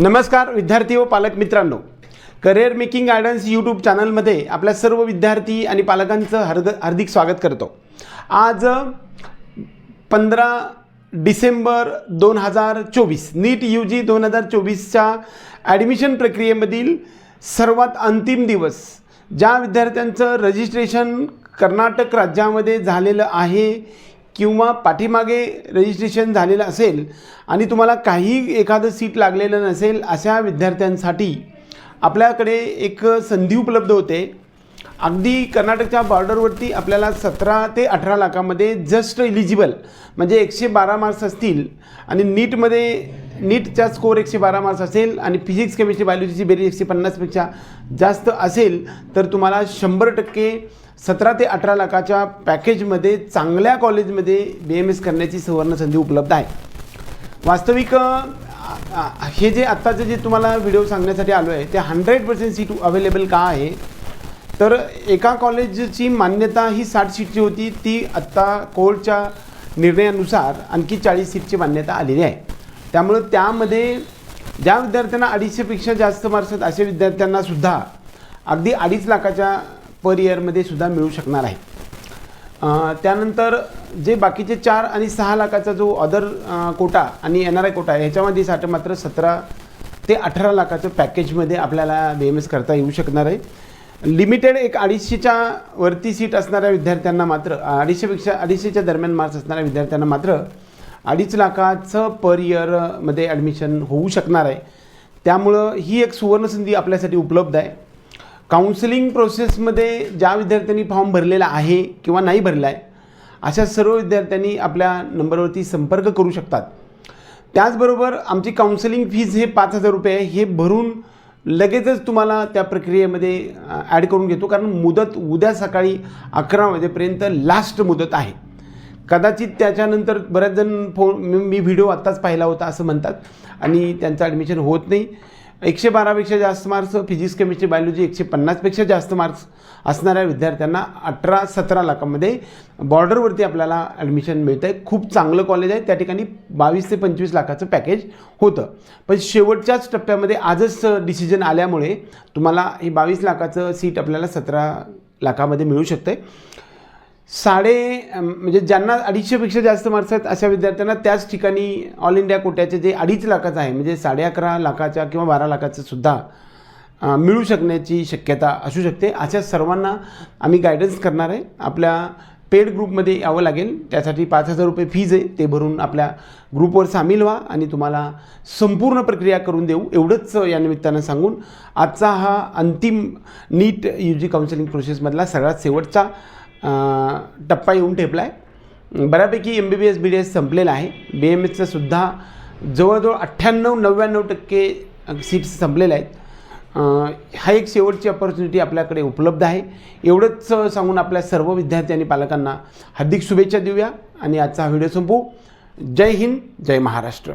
नमस्कार विद्यार्थी व पालक मित्रांनो. करिअर मेकिंग गायडन्स यूट्यूब चॅनलमध्ये आपल्या सर्व विद्यार्थी आणि पालकांचं हर्द हार्दिक स्वागत करतो. आज पंधरा डिसेंबर दोन हजार चोवीस नीट यू जी दोन हजार चोवीसच्या ॲडमिशन प्रक्रियेमधील सर्वात अंतिम दिवस ज्या विद्यार्थ्यांचं रजिस्ट्रेशन कर्नाटक राज्यामध्ये झालेलं आहे किंवा पाठीमागे रजिस्ट्रेशन झालेलं असेल आणि तुम्हाला काही एखादं सीट लागलेलं नसेल अशा विद्यार्थ्यांसाठी आपल्याकडे एक संधी उपलब्ध होते. अगदी कर्नाटकच्या बॉर्डरवरती आपल्याला सतरा ते अठरा लाखामध्ये जस्ट इलिजिबल म्हणजे एकशे बारा मार्क्स असतील आणि नीटमध्ये नीटचा स्कोर एकशे बारा मार्क्स असेल आणि फिजिक्स केमिस्ट्री बायोलॉजीची बेरीज एकशे पन्नासपेक्षा जास्त असेल तर तुम्हाला शंभर टक्के सतरा ते अठरा लाखाच्या पॅकेजमध्ये चांगल्या कॉलेजमध्ये बी एम एस करण्याची सुवर्ण संधी उपलब्ध आहे. वास्तविक हे जे आत्ताचे जे तुम्हाला व्हिडिओ सांगण्यासाठी आलो आहे ते हंड्रेड पर्सेंट सीट अवेलेबल का आहे? तर एका कॉलेजची मान्यता ही साठ सीटची होती ती आत्ता कोर्टच्या निर्णयानुसार आणखी चाळीस सीटची मान्यता आलेली आहे. त्यामुळं त्यामध्ये ज्या विद्यार्थ्यांना अडीचशेपेक्षा जास्त मार्क्स आहेत अशा विद्यार्थ्यांनासुद्धा अगदी अडीच लाखाच्या पर इयरमध्ये सुद्धा मिळू शकणार आहे. त्यानंतर जे बाकीचे चार आणि सहा लाखाचा जो अदर कोटा आणि एन आर आय कोटा आहे ह्याच्यामध्ये साठं मात्र सतरा ते अठरा लाखाचं पॅकेजमध्ये आपल्याला बी एम एस करता येऊ शकणार आहे. लिमिटेड एक अडीचशेच्या वरती सीट असणाऱ्या विद्यार्थ्यांना मात्र अडीचशेपेक्षा अडीचशेच्या दरम्यान मार्क्स असणाऱ्या विद्यार्थ्यांना मात्र अडीच लाखाचं पर इयरमध्ये ॲडमिशन होऊ शकणार आहे. त्यामुळं ही एक सुवर्णसंधी आपल्यासाठी उपलब्ध आहे. काउन्सिलिंग प्रोसेसमध्ये ज्या विद्यार्थ्यांनी फॉर्म भरलेला आहे किंवा नाही भरला आहे अशा सर्व विद्यार्थ्यांनी आपल्या नंबरवरती संपर्क करू शकतात. त्याचबरोबर आमची काउन्सिलिंग फीज हे पाच हजार रुपये आहे. हे भरून लगेचच तुम्हाला त्या प्रक्रियेमध्ये ॲड करून घेतो. कारण मुदत उद्या सकाळी अकरा वाजेपर्यंत लास्ट मुदत आहे. कदाचित त्याच्यानंतर बऱ्याच जण फोन मी व्हिडिओ आत्ताच पाहिला होता असं म्हणतात. आणि त्यांचं ॲडमिशन होत नाही. एकशे बारापेक्षा जास्त मार्क्स फिजिक्स केमिस्ट्री बायोलॉजी एकशे पन्नासपेक्षा जास्त मार्क्स असणाऱ्या विद्यार्थ्यांना अठरा सतरा लाखामध्ये बॉर्डरवरती आपल्याला ॲडमिशन मिळतं आहे खूप चांगलं कॉलेज आहे. त्या ठिकाणी बावीस ते पंचवीस लाखाचं पॅकेज होतं. पण शेवटच्याच टप्प्यामध्ये आजच डिसिजन आल्यामुळे तुम्हाला हे बावीस लाखाचं सीट आपल्याला सतरा लाखामध्ये मिळू शकतं आहे साडे म्हणजे ज्यांना अडीचशेपेक्षा जास्त मार्क्स आहेत अशा विद्यार्थ्यांना त्याच ठिकाणी ऑल इंडिया कोट्याचे जे अडीच लाखाचं आहे म्हणजे साडे अकरा लाखाच्या किंवा बारा लाखाचं सुद्धा मिळू शकण्याची शक्यता असू शकते. अशा सर्वांना आम्ही गायडन्स करणार आहे. आपल्या पेड ग्रुपमध्ये यावं लागेल. त्यासाठी पाच हजार रुपये फीज आहे. ते भरून आपल्या ग्रुपवर सामील व्हा आणि तुम्हाला संपूर्ण प्रक्रिया करून देऊ. एवढंच या निमित्तानं सांगून आजचा हा अंतिम नीट यू जी काउन्सिलिंग प्रोसेसमधला सगळ्यात शेवटचा टप्पा येऊन ठेपला आहे बऱ्यापैकी M B B S B D S संपलेला आहे. बी एम एसचंसुद्धा जवळजवळ अठ्ठ्याण्णव नव्याण्णव टक्के सीट्स संपलेल्या आहेत. हा एक शेवटची अपॉर्च्युनिटी आपल्याकडे उपलब्ध आहे. एवढंच सांगून आपल्या सर्व विद्यार्थी आणि पालकांना हार्दिक शुभेच्छा देऊया आणि आजचा हा व्हिडिओ संपू जय हिंद जय महाराष्ट्र.